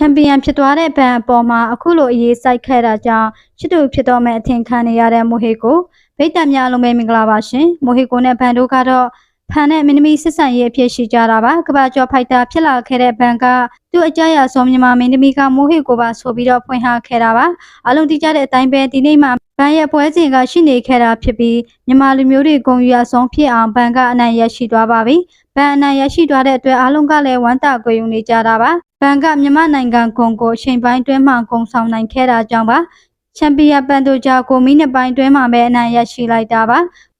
ချန်ပီယံဖြစ်သွားတဲ့ဘန်အပေါ်မှာအခုလိုအရေးစိုက်ခဲ့တာကြောင့်ချစ်သူဖြစ်တော်မဲ့အထင်ခံနေရတဲ့မိုဟီကိုဗိတ်တများအလုံးပဲမင်္ဂလာပါရှင်မိုဟီကိုနဲ့ဘန်တို့ကတော့ဖန်နဲ့မင်းသမီးစစ်ဆန်ရေးအဖြစ်ရှိကြတာပါကဘာကျော်ဖိုက်တာဖြစ်လာခဲ့တဲ့ဘန်ကသူ့အကြရဆုံးမြန်မာမင်းသမီးကမိုဟီကိုပါဆိုပြီးတော့ဖွင့်ဟခဲ့တာပါအလုံးတိကျတဲ့အတိုင်းပဲဒီနေ့မှဘန်ရဲ့ပွဲစဉ်ကရှိနေခဲ့တာဖြစ်ပြီးမြန်မာလူမျိုးတွေဂုဏ်ယူအဆုံးဖြစ်အောင်ဘန်ကအနိုင်ရရှိသွားပါပြီဘန်အနိုင်ရရှိသွားတဲ့အတွက်အားလုံးကလည်းဝမ်းသာကြွေးယူနေကြတာပါ ဘန်ကမြန်မာနိုင်ငံဂုံကိုအချိန်ပိုင်းတွင်းမှဂုံဆောင်နိုင်ခဲ့တာကြောင့်ပါချန်ပီယံပန်တိုဂျာကိုမိနစ်ပိုင်းတွင်းမှာပဲအနိုင်ရရှိလိုက်တာပါ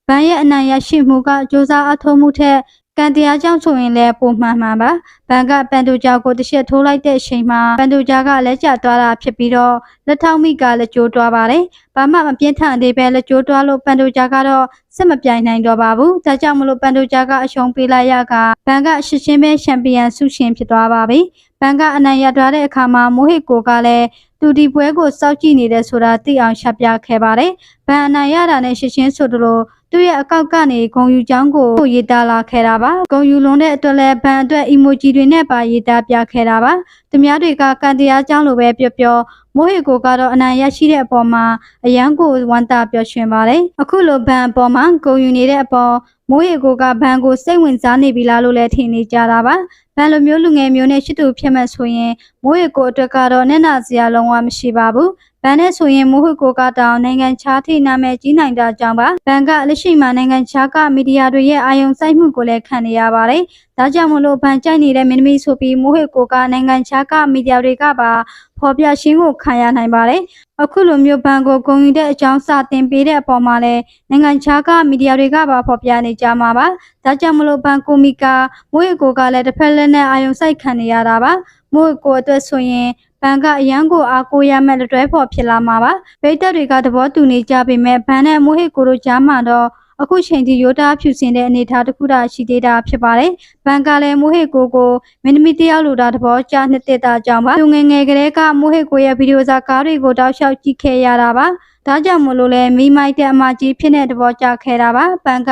ဘန်ရဲ့အနိုင်ရရှိမှုကစ조사အထောက်မှုထက် ကံတရားကြောင့်ဆိုရင်လည်းပုံမှန်မှန်ပါဘန်ကပန်တိုဂျာကိုတစ်ချက်ထိုးလိုက်တဲ့အချိန်မှာပန်တိုဂျာကလက်ကျသွားတာဖြစ်ပြီးတော့လက်ထောက်မိကလည်းကြိုးတွားပါတယ်ဘာမှမပြင်းထန်သေးပဲလက်ကြိုးတွားလို့ပန်တိုဂျာကတော့ဆက်မပြိုင်နိုင်တော့ပါဘူးဒါကြောင့်မလို့ပန်တိုဂျာကအရှုံးပေးလိုက်ရကဘန်ကရှစ်ချင်းပဲချန်ပီယံဆုရှင်ဖြစ်သွားပါပြီဘန်ကအနိုင်ရသွားတဲ့အခါမှာမိုဟစ်ကိုကလည်းသူဒီပွဲကိုစောင့်ကြည့်နေတယ်ဆိုတာသိအောင်ရှင်းပြခဲ့ပါတယ်ဘန်အနိုင်ရတာနဲ့ရှစ်ချင်းဆိုသလို သူ့ရဲ့အကောက်ကနေဂုံယူချောင်းကိုရေးသားလာခဲ့တာပါဂုံယူလွန်တဲ့အတွက်လည်းဘန်အတွက် emoji တွေနဲ့ပါရေးသားပြခဲ့တာပါသူများတွေကကန်တရားချောင်းလိုပဲပြောပြောမိုးဟီကိုကတော့အနိုင်ရရှိတဲ့အပေါ်မှာအရန်ကိုဝမ်းသာပျော်ရွှင်ပါတယ်အခုလိုဘန်အပေါ်မှာဂုံယူနေတဲ့အပေါ်မိုးဟီကိုကဘန်ကိုစိတ်ဝင်စားနေပြီလားလို့လည်းထင်နေကြတာပါဘန်လိုမျိုးလူငယ်မျိုးနဲ့ရှိသူဖြစ်မှဆိုရင်မိုးဟီကိုအတွက်ကတော့နဲ့နာစရာလုံးဝမရှိပါဘူး ဘန်နဲ့ဆိုရင်မိုဟိကိုကတောင်နိုင်ငံခြားထိနာမည်ကြီးနိုင်တာကြောင့်ပါဘန်ကလက်ရှိမှာနိုင်ငံခြားကမီဒီယာတွေရဲ့အာရုံစိုက်မှုကိုလည်းခံနေရပါတယ်ဒါကြောင့်မလို့ဘန်ကြိုက်နေတဲ့မင်းသမီးဆိုပြီးမိုဟိကိုကနိုင်ငံခြားကမီဒီယာတွေကပါဖော်ပြရှင်းကိုခံရနိုင်ပါတယ်အခုလိုမျိုးဘန်ကိုဂုံယူတဲ့အကြောင်းစတင်ပေးတဲ့အပေါ်မှာလည်းနိုင်ငံခြားကမီဒီယာတွေကပါဖော်ပြနေကြမှာပါဒါကြောင့်မလို့ဘန်ကိုမီကာမိုဟိကိုကလည်းတစ်ဖက်လက်နဲ့အာရုံစိုက်ခံနေရတာပါ မိုဟိကိုအတွက်ဆိုရင်ဘန်ကအရန်ကိုအားကိုးရမဲ့တွဲဖော်ဖြစ်လာမှာပါဗိတ်သက်တွေကသဘောတူနေကြပေမဲ့ဘန်နဲ့မိုဟစ်ကိုတို့ကြားမှာတော့အခုချိန်ထိရိုးသားဖြူစင်တဲ့အနေအထားတစ်ခုသာရှိသေးတာဖြစ်ပါတယ်။ဘန်ကလည်းမိုဟစ်ကိုကိုမင်းသမီးတယောက်လိုတာသဘောကျနှစ်သက်တာကြောင့်ပါ။သူငယ်ငယ်ကလေးကမိုဟစ်ကိုရဲ့ဗီဒီယိုဇာကားတွေကိုတောက်လျှောက်ကြည့်ခဲ့ရတာပါ။ ဒါကြောင့်မလို့လဲမိမိုက်တဲ့အမကြီးဖြစ်တဲ့သဘောကျခဲ့တာပါ။ဘန်က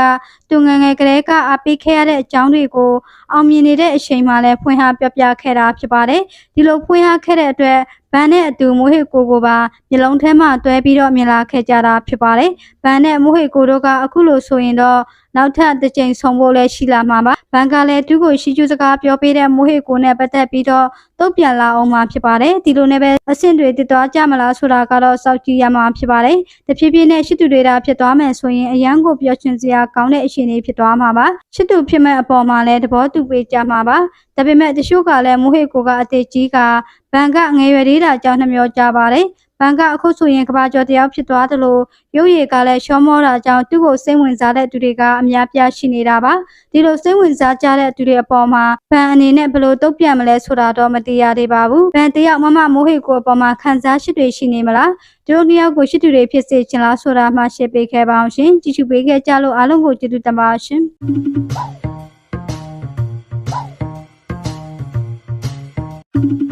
သူငယ်ငယ်ကလေးကအပိခဲ့ရတဲ့အကြောင်းတွေကိုအောင်မြင်နေတဲ့အချိန်မှလည်းဖွင့်ဟပြပြခဲ့တာဖြစ်ပါတယ်။ဒီလိုဖွင့်ဟခဲ့တဲ့အတွက်ဘန်နဲ့အတူမိုဟစ်ကိုကိုပါမျိုးလုံးထဲမှာတွဲပြီးတော့မြင်လာခဲ့ကြတာဖြစ်ပါတယ်။ဘန်နဲ့မိုဟစ်ကိုတို့ကအခုလိုဆိုရင်တော့ နောက်ထပ်တစ်ကြိမ်ဆုံးဖို့လည်းရှိလာမှာပါ။ဘန်ကလည်းသူ့ကိုရှိကျူးစကားပြောပေးတဲ့မိုဟစ်ကိုနဲ့ပတ်သက်ပြီးတော့တုတ်ပြန်လာအောင်မှာဖြစ်ပါတယ်။ဒီလိုနဲ့ပဲအဆင့်တွေတည်သွားကြမလားဆိုတာကတော့စောင့်ကြည့်ရမှာဖြစ်ပါတယ်။တဖြည်းဖြည်းနဲ့ရှိသူတွေတာဖြစ်သွားမယ်ဆိုရင်အရန်ကိုပြောချင်စရာကောင်းတဲ့အခြေအနေဖြစ်သွားမှာပါ။ရှိသူဖြစ်မဲ့အပေါ်မှာလည်းသဘောတူပေးကြမှာပါ။ဒါပေမဲ့တချို့ကလည်းမိုဟစ်ကိုကအသေးကြီးကဘန်ကငယ်ရွယ်သေးတာကြောင့်နှမျောကြပါတယ်။ ဘန်ကအခုဆိုရင်ကဘာကျော်တယောက်ဖြစ်သွားတယ်လို့ရုပ်ရည်ကလည်းရှောမောတာကြောင့်သူ့ကိုစိတ်ဝင်စားတဲ့သူတွေကအများပြားရှိနေတာပါဒီလိုစိတ်ဝင်စားကြတဲ့သူတွေအပေါ်မှာဘန်အနေနဲ့ဘယ်လိုတုံ့ပြန်မလဲဆိုတာတော့မသိရသေးပါဘူးဘန်တယောက်မမမိုးဟေကိုအပေါ်မှာခံစားရှိတွေရှိနေမလားသူတို့နှစ်ယောက်ကိုရှိသူတွေဖြစ်စေချင်လားဆိုတာမှရှင်းပေးခဲ့ပါအောင်ရှင်ကြည့်ရှုပေးခဲ့ကြလို့အားလုံးကိုကျေးဇူးတင်ပါရှင်။